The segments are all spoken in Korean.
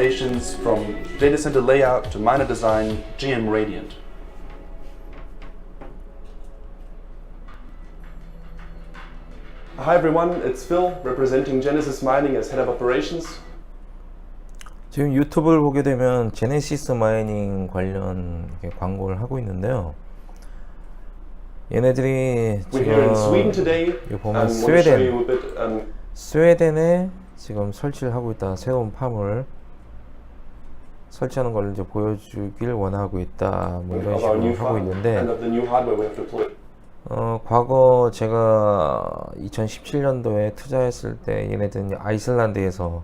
Innovations from data center layout to miner design, GM Radiant. Hi everyone, it's Phil representing Genesis Mining as Head of Operations. 지금 유튜브를 보게 되면 제네시스 마이닝 관련 광고를 하고 있는데요. 얘네들이 지금 보면 스웨덴. Um, 스웨덴에 지금 설치를 하고 있다. 새로운 팜을 설치하는 걸 이제 보여주길 원하고 있다. 뭐 이런 식으로 하고 있는데. 어, 과거 제가 2017년도에 투자했을 때 얘네들은 아이슬란드에서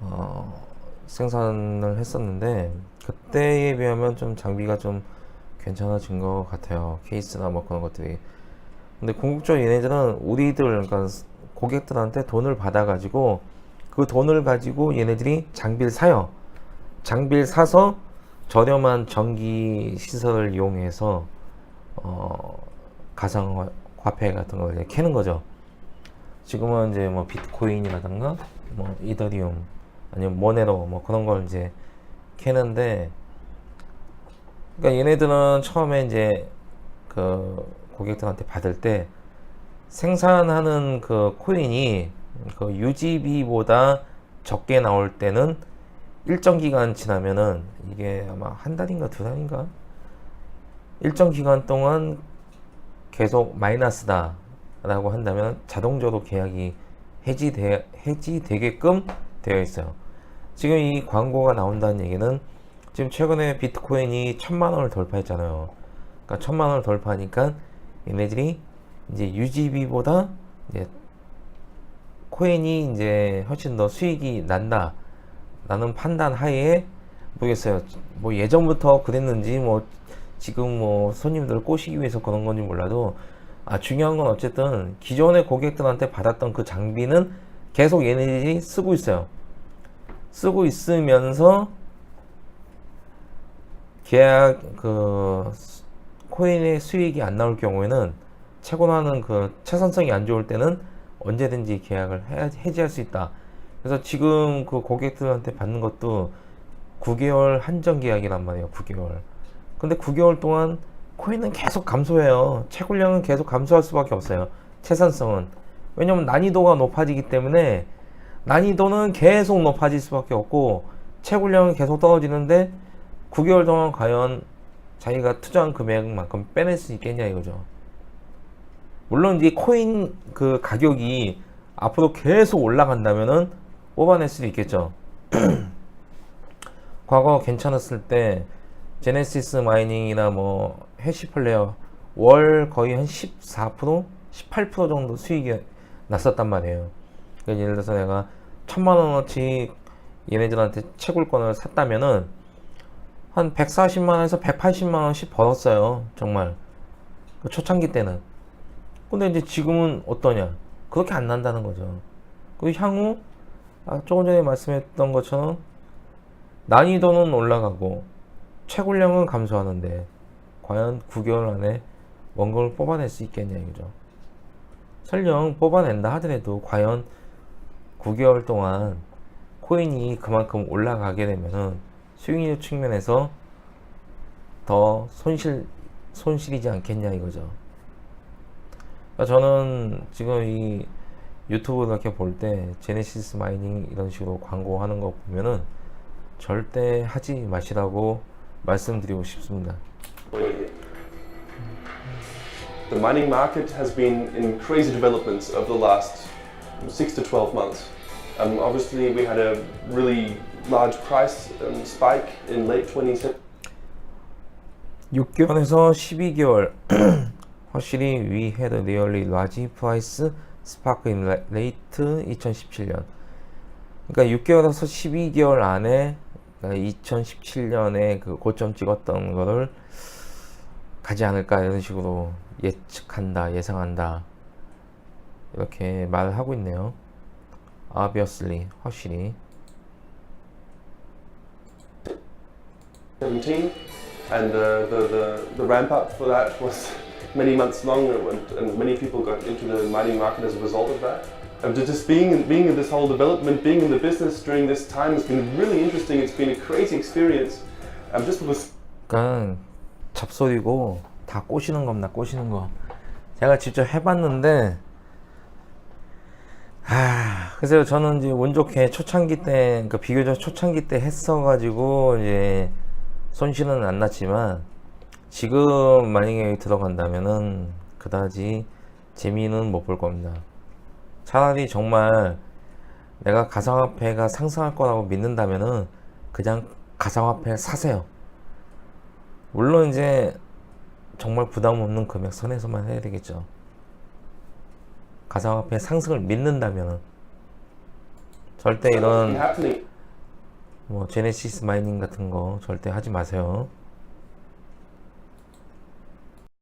어, 생산을 했었는데 그때에 비하면 좀 장비가 좀 괜찮아진 것 같아요. 케이스나 뭐 그런 것들이. 근데 궁극적으로 얘네들은 우리들 그러니까 고객들한테 돈을 받아 가지고 그 돈을 가지고 얘네들이 장비를 사요. 장비를 사서 저렴한 전기 시설을 이용해서 어, 가상 화폐 같은 걸 이제 캐는 거죠. 지금은 이제 뭐 비트코인이라든가 뭐 이더리움 아니면 모네로 뭐 그런 걸 이제 캐는데 그러니까 얘네들은 처음에 이제 그 고객들한테 받을 때 생산하는 그 코인이 그 유지비보다 적게 나올 때는 일정 기간 지나면은 이게 아마 한 달인가 두 달인가 일정 기간 동안 계속 마이너스다 라고 한다면 자동적으로 계약이 해지되, 해지되게끔 되어 있어요. 지금 이 광고가 나온다는 얘기는 지금 최근에 비트코인이 천만 원을 돌파했잖아요. 그러니까 천만 원을 돌파하니까 얘네들이 이제 유지비보다 이제 코인이 이제 훨씬 더 수익이 난다. 라는 판단 하에 모르겠어요. 뭐 예전부터 그랬는지 뭐 지금 뭐 손님들을 꼬시기 위해서 그런 건지 몰라도 아 중요한 건 어쨌든 기존의 고객들한테 받았던 그 장비는 계속 얘네들이 쓰고 있어요. 쓰고 있으면서 계약 그 수- 코인의 수익이 안 나올 경우에는 채권하는 그 채선성이 안 좋을 때는 언제든지 계약을 해, 해지할 수 있다. 그래서 지금 그 고객들한테 받는 것도 9개월 한정 계약이란 말이에요. 9개월. 근데 9개월 동안 코인은 계속 감소해요. 채굴량은 계속 감소할 수밖에 없어요. 채산성은. 왜냐면 난이도가 높아지기 때문에 난이도는 계속 높아질 수밖에 없고 채굴량은 계속 떨어지는데 9개월 동안 과연 자기가 투자한 금액만큼 빼낼 수 있겠냐 이거죠. 물론 이제 코인 그 가격이 앞으로 계속 올라간다면은 뽑아낼 수도 있겠죠. 과거 괜찮았을 때 제네시스 마이닝이나 뭐 해시 플레어 월 거의 한 14%, 18% 정도 수익이 났었단 말이에요. 그러니까 예를 들어서 내가 천만 원어치 얘네들한테 채굴권을 샀다면은 한 140만 원에서 180만 원씩 벌었어요. 정말 그 초창기 때는. 근데 이제 지금은 어떠냐? 그렇게 안 난다는 거죠. 그 향후 아, 조금 전에 말씀했던 것처럼 난이도는 올라가고 채굴량은 감소하는데 과연 9개월 안에 원금을 뽑아낼 수 있겠냐 이거죠. 설령 뽑아낸다 하더라도 과연 9개월 동안 코인이 그만큼 올라가게 되면은 수익률 측면에서 더 손실 손실이지 않겠냐 이거죠. 그러니까 저는 지금 이 유튜브 이렇게 볼 때 제네시스 마이닝 이런 식으로 광고하는 거 보면은 절대 하지 마시라고 말씀드리고 싶습니다. The mining market has been in crazy developments over the last six to 12 months. Um, obviously, we had a really large price um, spike in late 2017. 6개월에서 12개월 확실히 we had a really large price in late 2017년. 그러니까 6개월에서 12개월 안에 2017년에 그 고점 찍었던 거를 가지 않을까 이런 식으로 예측한다 예상한다. 이렇게 말을 하고 있네요. obviously 확실히. 17, and uh, the, the, the ramp up for that was many months long, and, and many people got into the mining market as a result of that. um, ju- just being being in this whole development, being in the business during this time has been really interesting. It's been a crazy experience. Um, just with 그러니까 잡소리고 다 꼬시는 겁니다. 꼬시는 거. 제가 직접 해봤는데 아 그래서 저는 이제 운 좋게 초창기 때 그러니까 비교적 초창기 때 했어가지고 이제 손실은 안 났지만 지금 만약에 들어간다면은 그다지 재미는 못 볼 겁니다. 차라리 정말 내가 가상화폐가 상승할 거라고 믿는다면은 그냥 가상화폐 사세요. 물론 이제 정말 부담 없는 금액 선에서만 해야 되겠죠. 가상화폐 상승을 믿는다면 절대 이런. 뭐 제네시스 마이닝 같은 거 절대 하지 마세요.